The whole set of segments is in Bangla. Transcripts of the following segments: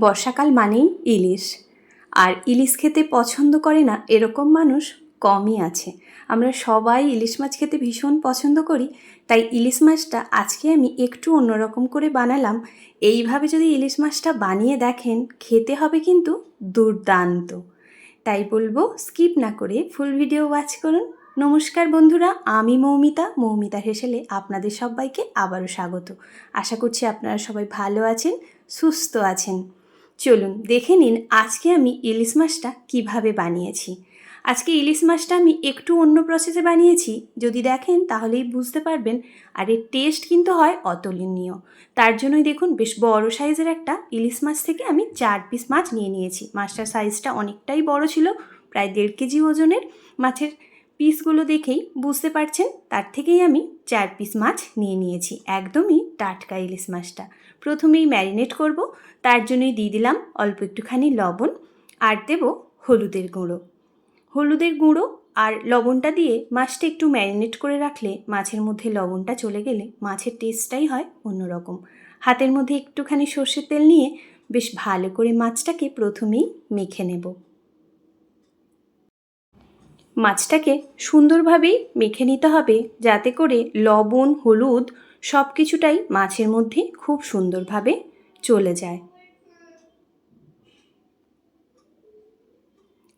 বর্ষাকাল মানেই ইলিশ। আর ইলিশ খেতে পছন্দ করে না এরকম মানুষ কমই আছে। আমরা সবাই ইলিশ মাছ খেতে ভীষণ পছন্দ করি, তাই ইলিশ মাছটা আজকে আমি একটু অন্যরকম করে বানালাম। এইভাবে যদি ইলিশ মাছটা বানিয়ে দেখেন, খেতে হবে কিন্তু দুর্দান্ত। তাই বলব, স্কিপ না করে ফুল ভিডিও ওয়াচ করুন। নমস্কার বন্ধুরা, আমি মৌমিতা। মৌমিতা হেসেলে আপনাদের সবাইকে আবারও স্বাগত। আশা করছি আপনারা সবাই ভালো আছেন, সুস্থ আছেন। চলুন দেখে নিন আজকে আমি ইলিশ মাছটা কীভাবে বানিয়েছি। আজকে ইলিশ মাছটা আমি একটু অন্য প্রসেসে বানিয়েছি, যদি দেখেন তাহলেই বুঝতে পারবেন। আর এর টেস্ট কিন্তু হয় অতুলনীয়। তার জন্যই দেখুন বেশ বড় সাইজের একটা ইলিশ মাছ থেকে আমি চার পিস মাছ নিয়ে নিয়েছি। মাছটার সাইজটা অনেকটাই বড় ছিল, প্রায় দেড় কেজি ওজনের। মাছের পিসগুলো দেখেই বুঝতে পারছেন, তার থেকেই আমি চার পিস মাছ নিয়ে নিয়েছি। একদমই টাটকা ইলিশ মাছটা। প্রথমেই ম্যারিনেট করব, তার জন্যই দিয়ে দিলাম অল্প একটুখানি লবণ আর দেব হলুদের গুঁড়ো। হলুদের গুঁড়ো আর লবণটা দিয়ে মাছটা একটু ম্যারিনেট করে রাখলে মাছের মধ্যে লবণটা চলে গেলে মাছের টেস্টটাই হয় অন্যরকম। হাতের মধ্যে একটুখানি সর্ষের তেল নিয়ে বেশ ভালো করে মাছটাকে প্রথমেই মেখে নেব। মাছটাকে সুন্দরভাবেই মেখে নিতে হবে যাতে করে লবণ, হলুদ সব কিছুটাই মাছের মধ্যে খুব সুন্দরভাবে চলে যায়।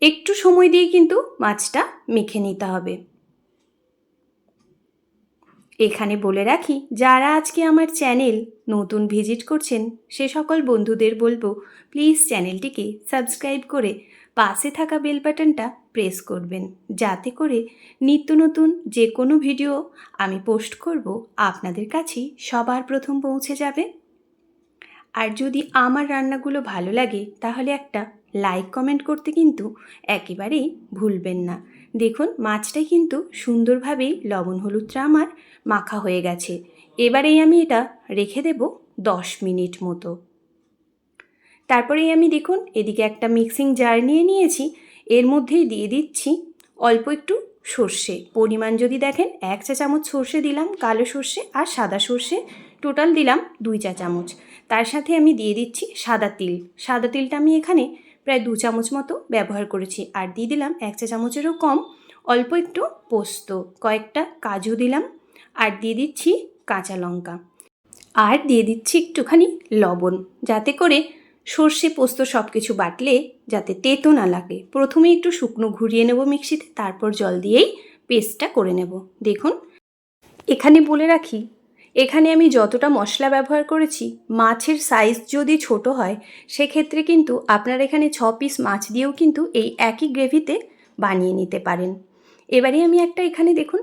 একটু সময় দিয়ে কিন্তু মাছটা মেখে নিতে হবে। এখানে বলে রাখি, যারা আজকে আমার চ্যানেল নতুন ভিজিট করছেন, সে সকল বন্ধুদের বলব, প্লিজ চ্যানেলটিকে সাবস্ক্রাইব করে পাশে থাকা বেল বাটনটা প্রেস করবেন। যাতে করে নিত্য নতুন যে কোনো ভিডিও আমি পোস্ট করব, আপনাদের কাছেই সবার প্রথম পৌঁছে যাবে। আর যদি আমার রান্নাগুলো ভালো লাগে, তাহলে একটা লাইক কমেন্ট করতে কিন্তু একেবারেই ভুলবেন না। দেখুন, মাছটাই কিন্তু সুন্দরভাবেই লবণ হলুদটা আমার মাখা হয়ে গেছে। এবারেই আমি এটা রেখে দেব দশ মিনিট মতো। তারপরেই আমি দেখুন, এদিকে একটা মিক্সিং জার নিয়ে নিয়েছি। এর মধ্যেই দিয়ে দিচ্ছি অল্প একটু সর্ষে। পরিমাণ যদি দেখেন, এক চা চামচ সর্ষে দিলাম, কালো সর্ষে আর সাদা সর্ষে। টোটাল দিলাম দুই চা চামচ। তার সাথে আমি দিয়ে দিচ্ছি সাদা তিল। সাদা তিলটা আমি এখানে প্রায় দু চামচ মতো ব্যবহার করেছি। আর দিয়ে দিলাম এক চা চামচেরও কম, অল্প একটু পোস্ত। কয়েকটা কাজু দিলাম আর দিয়ে দিচ্ছি কাঁচা লঙ্কা। আর দিয়ে দিচ্ছি একটুখানি লবণ, যাতে করে সর্ষে, পোস্ত সব কিছু বাটলে যাতে তেতো না লাগে। প্রথমে একটু শুকনো ঘুরিয়ে নেব মিক্সিতে, তারপর জল দিয়েই পেস্টটা করে নেব। দেখুন। এখানে বলে রাখি, এখানে আমি যতটা মশলা ব্যবহার করেছি, মাছের সাইজ যদি ছোট হয়, সেক্ষেত্রে কিন্তু আপনার এখানে ছ পিস মাছ দিয়েও কিন্তু এই একই গ্রেভিতে বানিয়ে নিতে পারেন। এবারে আমি একটা এখানে দেখুন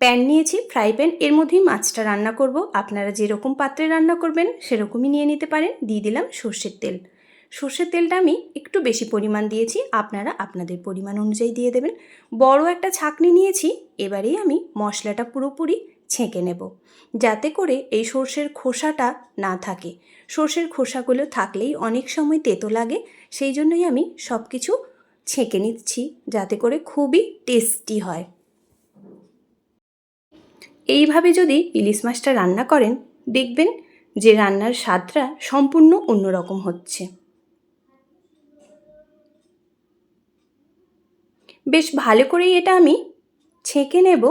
প্যান নিয়েছি, ফ্রাই প্যান, এর মধ্যেই মাছটা রান্না করব। আপনারা যেরকম পাত্রে রান্না করবেন, সেরকমই নিয়ে নিতে পারেন। দিয়ে দিলাম সর্ষের তেল। সর্ষের তেলটা আমি একটু বেশি পরিমাণ দিয়েছি, আপনারা আপনাদের পরিমাণ অনুযায়ী দিয়ে দেবেন। বড় একটা ছাকনি নিয়েছি, এবারেই আমি মশলাটা পুরোপুরি ছেঁকে নেব, যাতে করে এই সর্ষের খোসাটা না থাকে। সর্ষের খোসাগুলো থাকলেই অনেক সময় তেতো লাগে, সেই জন্যই আমি সব কিছু ছেঁকে নিচ্ছি, যাতে করে খুবই টেস্টি হয়। এইভাবে যদি ইলিশ মাছটা রান্না করেন, দেখবেন যে রান্নার স্বাদটা সম্পূর্ণ অন্যরকম হচ্ছে। বেশ ভালো করেই এটা আমি ছেঁকে নেব।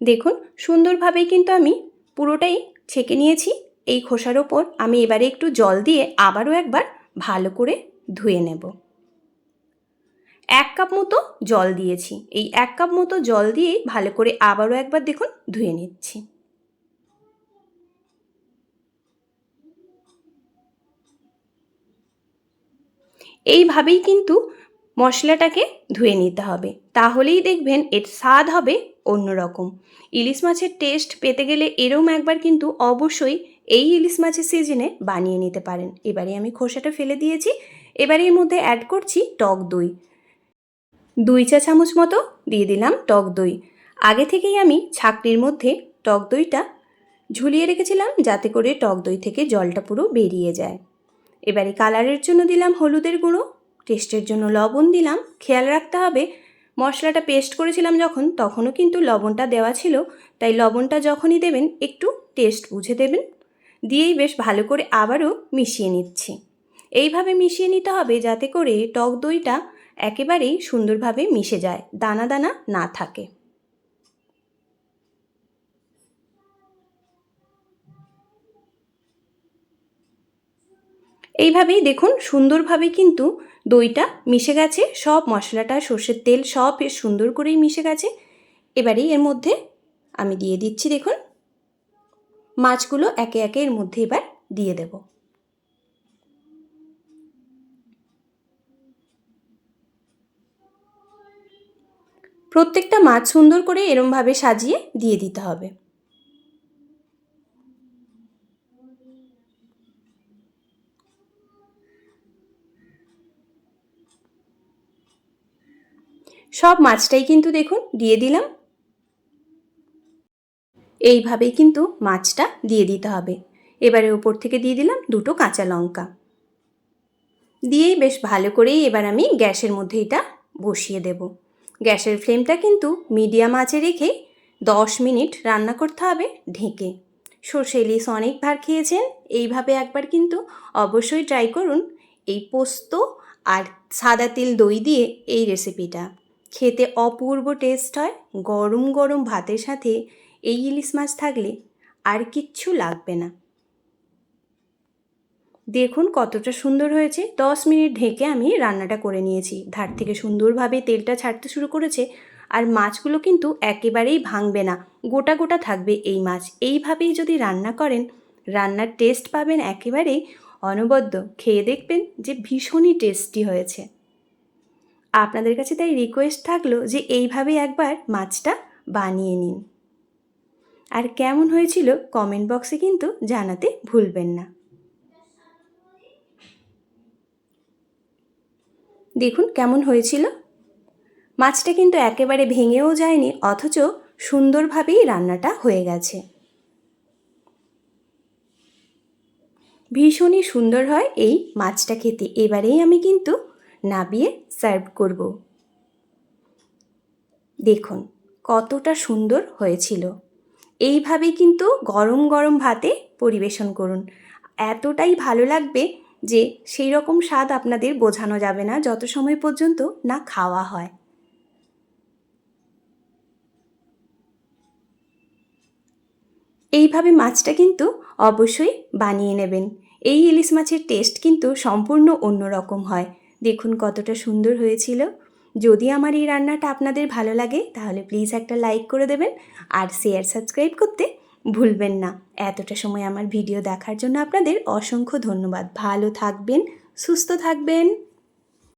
দেখুন, সুন্দরভাবেই কিন্তু আমি পুরোটাই ছেঁকে নিয়েছি। এই খোসার ওপর আমি এবারে একটু জল দিয়ে আবারও একবার ভালো করে ধুয়ে নেব। এক কাপ মতো জল দিয়েছি। এই এক কাপ মতো জল দিয়েই ভালো করে আবারও একবার দেখুন, ধুয়ে নিচ্ছি। এইভাবেই কিন্তু মশলাটাকে ধুয়ে নিতে হবে। তাহলেই দেখবেন এর স্বাদ হবে অন্যরকম। ইলিশ মাছের টেস্ট পেতে গেলে এরম একবার কিন্তু অবশ্যই এই ইলিশ মাছের সিজনে বানিয়ে নিতে পারেন। এবারে আমি খোসাটা ফেলে দিয়েছি। এবারে এর মধ্যে অ্যাড করছি টক দই। দুই চা চামচ মতো দিয়ে দিলাম টক দই। আগে থেকেই আমি ছাকনির মধ্যে টক দইটা ঝুলিয়ে রেখেছিলাম যাতে করে টক দই থেকে জলটা পুরো বেরিয়ে যায়। এবারে কালারের জন্য দিলাম হলুদের গুঁড়ো, টেস্টের জন্য লবণ দিলাম। খেয়াল রাখতে হবে, মশলাটা পেস্ট করেছিলাম যখন, তখনও কিন্তু লবণটা দেওয়া ছিল। তাই লবণটা যখনই দেবেন, একটু টেস্ট বুঝে দেবেন। দিয়েই বেশ ভালো করে আবারও মিশিয়ে নিচ্ছি। এইভাবে মিশিয়ে নিতে হবে যাতে করে টক দইটা একেবারেই সুন্দরভাবে মিশে যায়, দানা দানা না থাকে। এইভাবেই দেখুন সুন্দরভাবে কিন্তু দইটা মিশে গেছে, সব মশলাটা, সর্ষের তেল সব সুন্দর করেই মিশে গেছে। এবারেই এর মধ্যে আমি দিয়ে দিচ্ছি দেখুন। মাছগুলো একে একে এর মধ্যে এবার দিয়ে দেব। প্রত্যেকটা মাছ সুন্দর করে এরমভাবে সাজিয়ে দিয়ে দিতে হবে। সব মাছটাই কিন্তু দেখুন দিয়ে দিলাম। এইভাবেই কিন্তু মাছটা দিয়ে দিতে হবে। এবারে ওপর থেকে দিয়ে দিলাম দুটো কাঁচা লঙ্কা। দিয়েই বেশ ভালো করেই এবার আমি গ্যাসের মধ্যে এটা বসিয়ে দেব। গ্যাসের ফ্লেমটা কিন্তু মিডিয়াম আঁচে রেখে দশ মিনিট রান্না করতে হবে ঢেকে। সর্ষে ইলিশ অনেকবার খেয়েছেন, এইভাবে একবার কিন্তু অবশ্যই ট্রাই করুন এই পোস্ত আর সাদা তিল দই দিয়ে এই রেসিপিটা খেতে অপূর্ব টেস্ট হয়, গরম গরম ভাতের সাথে এই ইলিশ মাছ থাকলে আর কিচ্ছু লাগবে না। দেখুন কতটা সুন্দর হয়েছে। দশ মিনিট ঢেকে আমি রান্নাটা করে নিয়েছি। ধার থেকে সুন্দরভাবে তেলটা ছাড়তে শুরু করেছে আর মাছগুলো কিন্তু একেবারেই ভাঙবে না। গোটা গোটা থাকবে এই মাছ। এইভাবেই যদি রান্না করেন, রান্নার টেস্ট পাবেন একেবারেই অনবদ্য। খেয়ে দেখবেন যে ভীষণই টেস্টি হয়েছে। আপনাদের কাছে তাই রিকোয়েস্ট থাকল যে এইভাবে একবার মাছটা বানিয়ে নিন। আর কেমন হয়েছিল কমেন্ট বক্সে কিন্তু জানাতে ভুলবেন না। দেখুন কেমন হয়েছিল। মাছটা কিন্তু একেবারে ভেঙেও যায়নি, অথচ সুন্দরভাবেই রান্নাটা হয়ে গেছে। ভীষণই সুন্দর হয় এই মাছটা খেতে। এবারেই আমি কিন্তু নাবিয়ে সার্ভ করব। দেখুন, কতটা সুন্দর হয়েছিল। এইভাবেই কিন্তু গরম গরম ভাতে পরিবেশন করুন। এতটাই ভালো লাগবে যে সেই রকম স্বাদ আপনাদের বোঝানো যাবে না যত সময় পর্যন্ত না খাওয়া হয়। এইভাবে মাছটা কিন্তু অবশ্যই বানিয়ে নেবেন। এই ইলিশ মাছের টেস্ট কিন্তু সম্পূর্ণ অন্যরকম হয়। দেখুন কতটা সুন্দর হয়েছিল। যদি আমার এই রান্নাটা আপনাদের ভালো লাগে তাহলে প্লিজ একটা লাইক করে দেবেন আর শেয়ার সাবস্ক্রাইব করতে ভুলবেন না। এতটা সময় আমার ভিডিও দেখার জন্য আপনাদের অসংখ্য ধন্যবাদ। ভালো থাকবেন, সুস্থ থাকবেন।